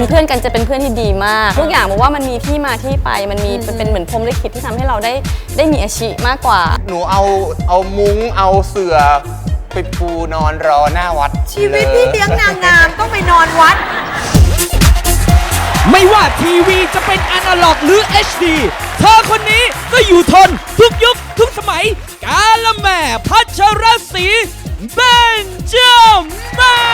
เป็นเพื่อนกันจะเป็นเพื่อนที่ดีมาก ทุกอย่างบอกว่ามันมีที่มาที่ไปมันมีมันเป็นเหมือนพรหมลิขิตที่ทำให้เราได้ได้มีอาชีพมากกว่า หนูเอาเอามุ้งเอาเสื่อไปปูนอนรอหน้าวัดชีวิตพี่เลี้ยงนางงามต้องไปนอนวัด ไม่ว่าทีวีจะเป็นอนาล็อกหรือ HD เธอคนนี้ก็อยู่ทนทุกยุคทุกสมัย กาละแม่พัชรศรีเบนจามา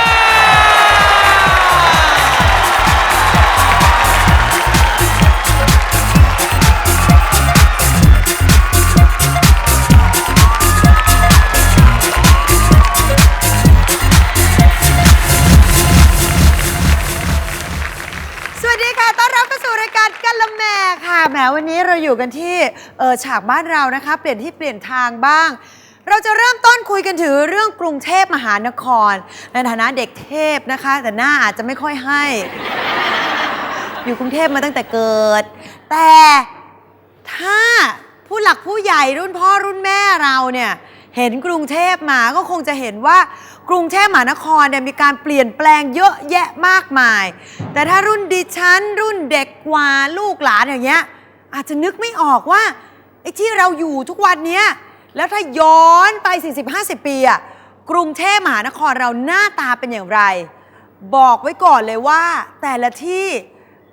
แหมวันนี้เราอยู่กันที่เออฉากบ้านเรานะคะ เปลี่ยนที่เปลี่ยนทางบ้าง เราจะเริ่มต้นคุยกันถึงเรื่องกรุงเทพมหานคร ในฐานะเด็กเทพนะคะ แต่หน้าอาจจะไม่ค่อยให้ อยู่กรุงเทพมาตั้งแต่เกิด แต่ถ้าผู้หลักผู้ใหญ่รุ่นพ่อรุ่นแม่เราเนี่ยเห็นกรุงเทพมาก็คงจะเห็นว่ากรุงเทพมหานครเนี่ยมีการเปลี่ยนแปลงเยอะแยะมากมาย แต่ถ้ารุ่นดิฉันรุ่นเด็กกว่าลูกหลานอย่างเงี้ย อาจจะนึกไม่ออกว่าไอ้ที่เราอยู่ทุกวันเนี้ยแล้วถ้าย้อนไป 40-50 ปีอะกรุงเทพมหานครเราหน้าตาเป็นอย่างไร บอกไว้ก่อนเลยว่า แต่ละที่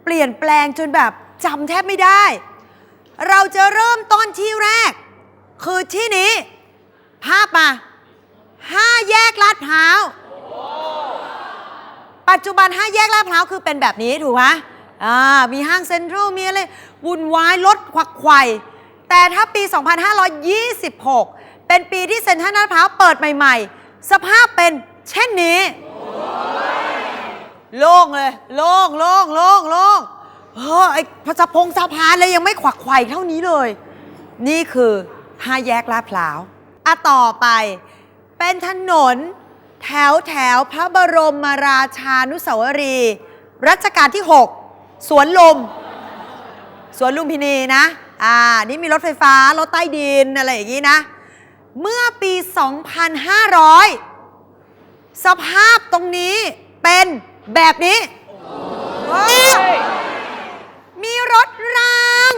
เปลี่ยนแปลงจนแบบจำแทบไม่ได้ เราจะเริ่มต้นที่แรก คือที่นี้ ภาพมาห้าแยกลาดพร้าว ปัจจุบันห้าแยกลาดพร้าวคือเป็นแบบนี้ถูกไหม อ่ามีห้างเซ็นทรัลมีอะไรวุ่นวายรถควักไขว่แต่ถ้าปี 2526 เป็นปีที่เซ็นทรัลลาดพร้าวเปิดใหม่ ๆ สภาพเป็นเช่นนี้ โล่งเลย โล่งโล่งโล่งโล่งเฮ้อไอ้พระสะพงสะพานเลยยังไม่ขวักไขว่เท่านี้เลย นี่คือห้าแยกลาดพร้าวอะต่อไป เป็นถนน แถวแถวพระบรมมาราชานุสาวรีย์รัชกาลที่ 6 สวนลุม สวนลุมพินีนะ อ่า นี่มีรถไฟฟ้า รถใต้ดิน อะไรอย่างนี้นะ เมื่อปี 2500 สภาพตรงนี้เป็นแบบนี้ มีรถราง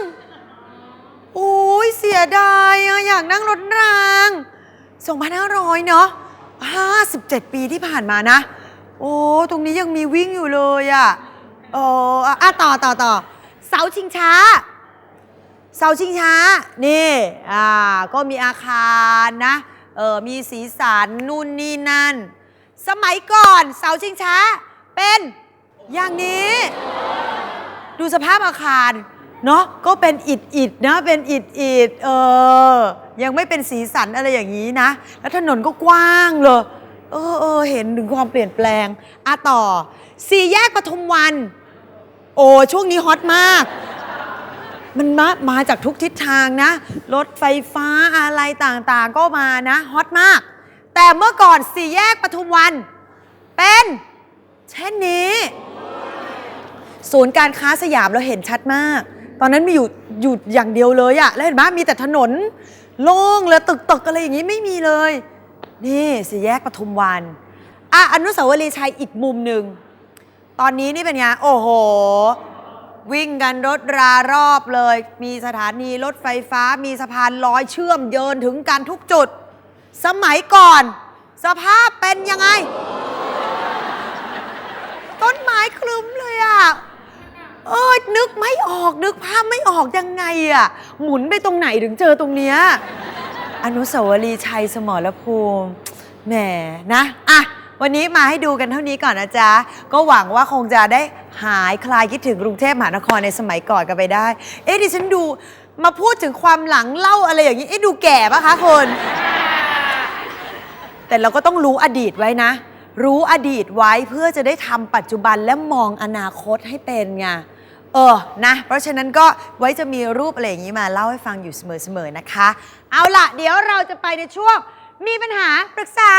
โอ้ยเสียดายอะอยากนั่งรถราง2,500 เนาะ57 ปีที่ผ่านมานะ โอ้ ตรงนี้ยังมีวิ่งอยู่เลยอะ เอออะต่อต่อต่อเสาชิงช้า เสาชิงช้า นี่ อ่า ก็มีอาคารนะ เออ มีสีสันนู่นนี่นั่น สมัยก่อนเสาชิงช้า เป็นอย่างนี้ ดูสภาพอาคารเนาะก็เป็นอิดอิดนะเป็นอิดอิดเออ ยังไม่เป็นสีสันอะไรอย่างนี้นะ แล้วถนนก็กว้างเลย เออเออเห็นถึงความเปลี่ยนแปลงอะต่อ สี่แยกปทุมวัน โอ้ช่วงนี้ฮอตมาก มันมามาจากทุกทิศทางนะ รถไฟฟ้าอะไรต่างๆ ก็มานะฮอตมาก แต่เมื่อก่อนสี่แยกปทุมวัน เป็นเช่นนี้ ศูนย์การค้าสยามเราเห็นชัดมาก ตอนนั้นมีอยู่อยู่อย่างเดียวเลยอะแล้วเห็นไหมมีแต่ถนน โล่งเลยตึกตึกๆอะไรอย่างนี้ไม่มีเลย นี่สี่แยกปทุมวันอะอนุสาวรีย์ชัยอีกมุมหนึ่ง ตอนนี้นี่เป็นไง โอ้โห วิ่งกันรถรารอบเลย มีสถานีรถไฟฟ้า มีสะพานลอยเชื่อมเยินถึงกันทุกจุด สมัยก่อน สภาพเป็นยังไง ต้นไม้คลึ้มเลยอะเออนึกไม่ออก นึกภาพไม่ออกยังไงอะ หมุนไปตรงไหนถึงเจอตรงเนี้ย อนุสาวรีย์ชัยสมรภูมิแหมนะอะวันนี้มาให้ดูกันเท่านี้ก่อนนะจ๊ะ ก็หวังว่าคงจะได้หายคลายคิดถึงกรุงเทพมหานครในสมัยก่อนกันไปได้ เอ๊ะดิฉันดูมาพูดถึงความหลังเล่าอะไรอย่างนี้เอ๊ะดูแก่ปะคะคน แต่เราก็ต้องรู้อดีตไว้นะ รู้อดีตไว้เพื่อจะได้ทำปัจจุบันและมองอนาคตให้เป็นไง เออ นะ เพราะฉะนั้นก็ไว้จะมีรูปอะไรอย่างนี้มาเล่าให้ฟังอยู่เสมอๆนะคะ เอาล่ะ เดี๋ยวเราจะไปในช่วง มีปัญหาปรึกษา